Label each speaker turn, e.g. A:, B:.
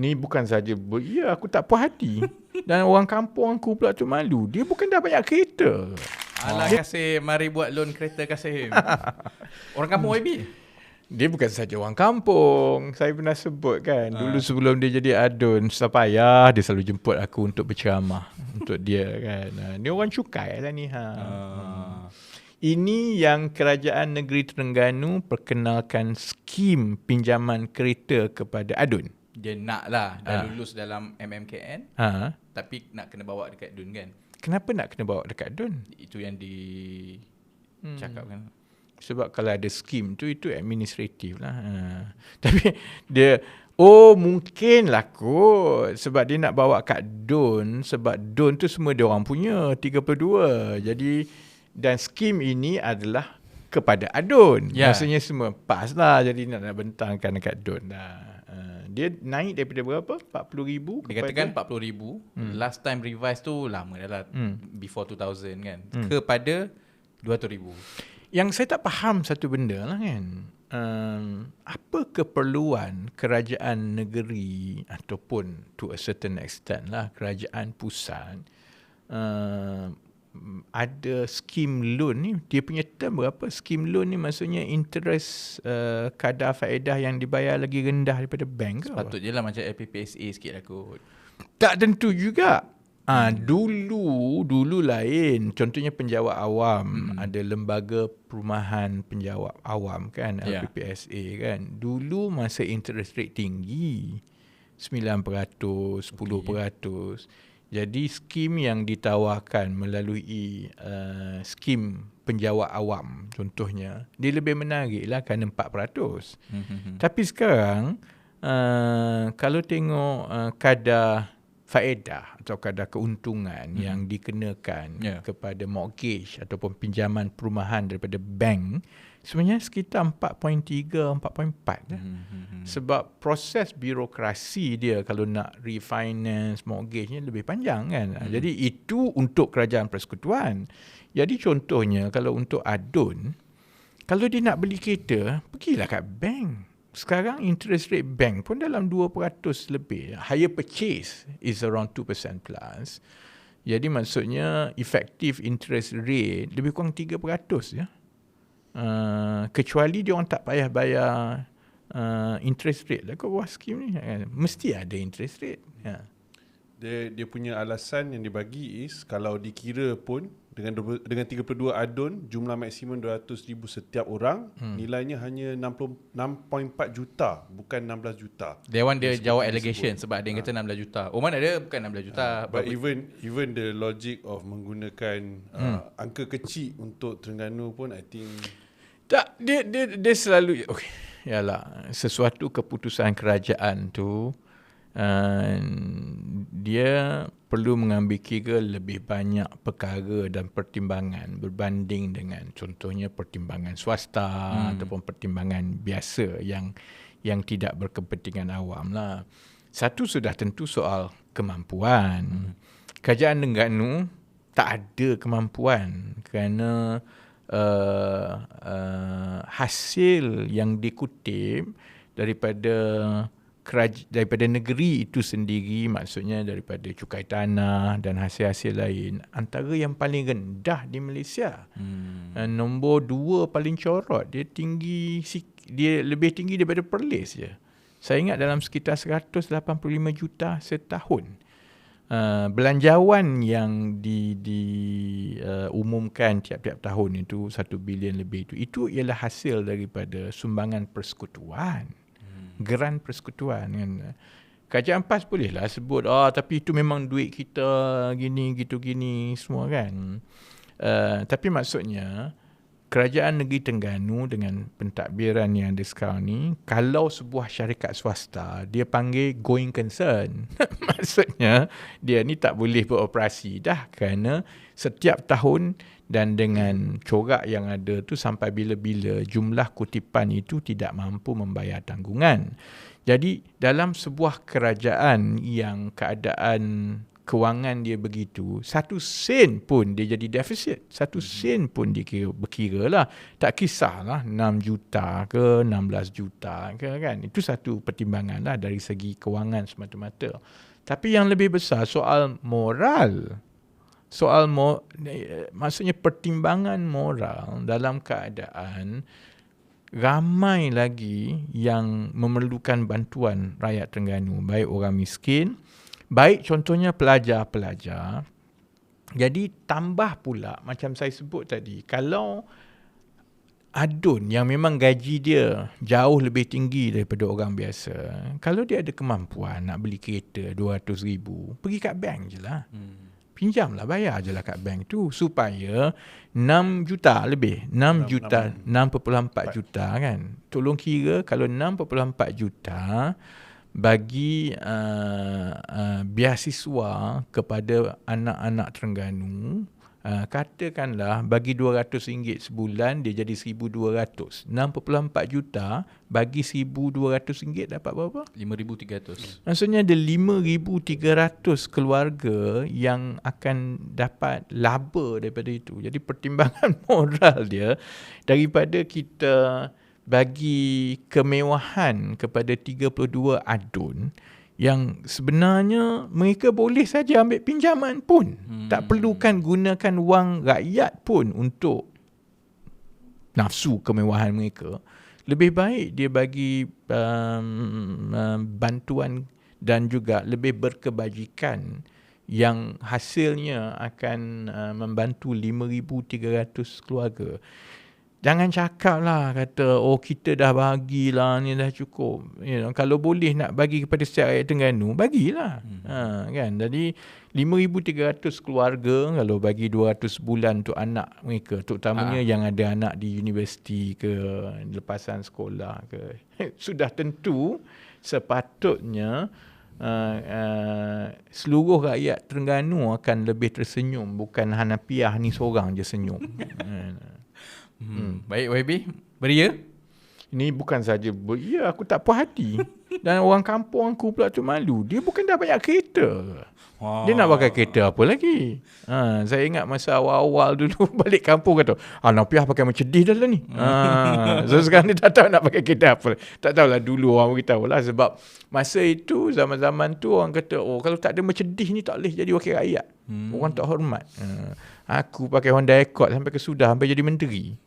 A: Ni bukan saja ber- ya aku tak puas hati dan orang kampung aku pula tu malu. Dia bukan dah banyak kereta.
B: Alah Kasim, mari buat loan kereta Kasim. Orang kampung YB.
A: Dia bukan saja orang kampung. Saya pernah sebut kan. Dulu sebelum dia jadi adun, susah payah dia selalu jemput aku untuk berceramah untuk dia kan. Ha, Ni orang cukai lah ni ha.
B: Uh,
A: Ini yang Kerajaan Negeri Terengganu perkenalkan skim pinjaman kereta kepada adun.
B: Dia nak lah dah
A: Ah.
B: lulus dalam MMKN
A: Ha.
B: tapi nak kena bawa dekat Dun kan.
A: Kenapa nak kena bawa dekat adun?
B: Itu yang di
A: Hmm.
B: cakap kan.
A: Sebab kalau ada skim tu itu administratif lah. Ha. Tapi dia oh mungkin lah kot sebab dia nak bawa kat Don sebab Don tu semua dia orang punya 32. Jadi dan skim ini adalah kepada Adun.
B: Ya.
A: Maksudnya semua pas lah jadi nak, nak bentangkan dekat Don lah. Ha. Dia naik daripada berapa? 40,000
B: Dikatakan 40,000. Hmm. Last time revise tu lama dah lah.
A: Hmm.
B: Before 2000 kan. Hmm. Kepada 200,000.
A: Yang saya tak faham satu benda lah kan. Um, apa keperluan kerajaan negeri ataupun to a certain extent lah kerajaan pusat uh, ada skim loan ni dia punya term berapa skim loan ni maksudnya interest uh, kadar faedah yang dibayar lagi rendah daripada bank ke
B: je lah macam LPPSA sikit lah kot.
A: Tak tentu juga. Ah hmm. dulu dulu lain. Contohnya penjawat awam hmm. ada lembaga perumahan penjawat awam kan
B: Ya.
A: LPPSA kan. Dulu masa interest rate tinggi 9%, 10%. Jadi skim yang ditawarkan melalui uh, skim penjawat awam contohnya dia lebih menarik lah kerana 4%.
B: Hmm.
A: Tapi sekarang uh, kalau tengok uh, kadar faedah atau kadar keuntungan hmm. yang dikenakan
B: Ya.
A: kepada mortgage ataupun pinjaman perumahan daripada bank sebenarnya sekitar 4.3 4.4 dah.
B: Hmm.
A: Sebab proses birokrasi dia kalau nak refinance mortgage-nya lebih panjang kan. Hmm. Jadi itu untuk kerajaan persekutuan. Jadi contohnya kalau untuk adun kalau dia nak beli kereta, pergilah kat bank. Sekarang interest rate bank pun dalam 2% lebih. Higher purchase is around 2% plus. Jadi maksudnya effective interest rate lebih kurang 3% ya. Uh, kecuali dia orang tak payah bayar uh, interest rate lah kat bawah skim ni. Mesti ada interest rate. Ya.
C: Dia dia punya alasan yang dibagi is kalau dikira pun dengan dengan 32 adun jumlah maksimum 200,000 setiap orang hmm. nilainya hanya 60 6.4 juta bukan 16 juta.
B: Dewan dia jawab allegation sebab ada yang kata 16 juta. Oman ada bukan 16 juta.
C: But
B: Berapa-
C: even even the logic of menggunakan hmm. uh, angka kecil untuk Terengganu pun I think
A: Tak, dia dia dia selalu okey. Yalah, sesuatu keputusan kerajaan tu uh, dia perlu mengambil kira lebih banyak perkara dan pertimbangan berbanding dengan contohnya pertimbangan swasta hmm. ataupun pertimbangan biasa yang yang tidak berkepentingan awam lah. Satu sudah tentu soal kemampuan. Hmm. Kerajaan Terengganu tak ada kemampuan kerana uh, uh, hasil yang dikutip daripada keraj- daripada negeri itu sendiri maksudnya daripada cukai tanah dan hasil-hasil lain antara yang paling rendah di Malaysia.
B: Hmm.
A: Uh, nombor dua paling corot dia tinggi dia lebih tinggi daripada Perlis je. Saya ingat dalam sekitar 185 juta setahun. Uh, belanjawan yang di di uh, umumkan tiap-tiap tahun itu 1 bilion lebih itu itu ialah hasil daripada sumbangan persekutuan. Geran persekutuan kan. Kerajaan PAS bolehlah sebut ah tapi itu memang duit kita gini gitu gini semua kan. Uh, tapi maksudnya kerajaan negeri Terengganu dengan pentadbiran yang ada sekarang ni kalau sebuah syarikat swasta dia panggil going concern. Maksudnya dia ni tak boleh beroperasi dah kerana setiap tahun dan dengan corak yang ada tu sampai bila-bila jumlah kutipan itu tidak mampu membayar tanggungan. Jadi dalam sebuah kerajaan yang keadaan kewangan dia begitu, satu sen pun dia jadi defisit. Satu
C: Hmm.
A: sen pun dia kira, berkira lah. Tak kisahlah 6 juta ke 16 juta ke kan. Itu satu pertimbangan lah dari segi kewangan semata-mata. Tapi yang lebih besar soal moral. Soal mo, eh, maksudnya pertimbangan moral dalam keadaan ramai lagi yang memerlukan bantuan rakyat Terengganu, baik orang miskin, baik contohnya pelajar-pelajar. Jadi tambah pula macam saya sebut tadi, kalau adun yang memang gaji dia jauh lebih tinggi daripada orang biasa, kalau dia ada kemampuan nak beli kereta 200 ribu, pergi kat bank je lah.
B: Hmm.
A: Pinjamlah, bayar je lah kat bank tu supaya 6 juta lebih. 6
C: Enam-
A: juta, 6.4 juta kan. Tolong kira kalau 6.4 juta bagi uh, uh, beasiswa kepada anak-anak Terengganu, uh, katakanlah bagi RM200 sebulan dia jadi RM1,200. 6.4 juta bagi RM1,200 dapat berapa?
B: 5,300.
A: Maksudnya ada 5,300 keluarga yang akan dapat laba daripada itu. Jadi pertimbangan moral dia daripada kita bagi kemewahan kepada 32 adun yang sebenarnya mereka boleh saja ambil pinjaman pun. Hmm. Tak perlukan gunakan wang rakyat pun untuk nafsu kemewahan mereka. Lebih baik dia bagi um, um, bantuan dan juga lebih berkebajikan yang hasilnya akan uh, membantu 5,300 keluarga. Jangan cakap lah kata oh kita dah bagilah ni dah cukup. You know, kalau boleh nak bagi kepada setiap rakyat Terengganu, bagilah. Hmm. Ha, kan? Jadi 5,300 keluarga kalau bagi 200 bulan untuk anak mereka. Terutamanya
B: Ah.
A: yang ada anak di universiti ke lepasan sekolah ke. Sudah tentu sepatutnya uh, uh, seluruh rakyat Terengganu akan lebih tersenyum. Bukan Hanapiah ni seorang je senyum.
B: Hmm. Baik YB, beria?
A: Ini bukan saja ber- ya aku tak puas hati. Dan orang kampung aku pula tu malu. Dia bukan dah banyak kereta.
B: Wow.
A: Dia nak pakai kereta apa lagi? Ha, saya ingat masa awal-awal dulu balik kampung kata, ah Napiah pakai Mercedes dah lah ni. Ha, so sekarang dia tak tahu nak pakai kereta apa. Tak tahulah dulu orang beritahu lah sebab masa itu zaman-zaman tu orang kata, oh kalau tak ada Mercedes ni tak boleh jadi wakil rakyat. Hmm. Orang tak hormat. Ha, aku pakai Honda Accord sampai ke sudah sampai jadi menteri.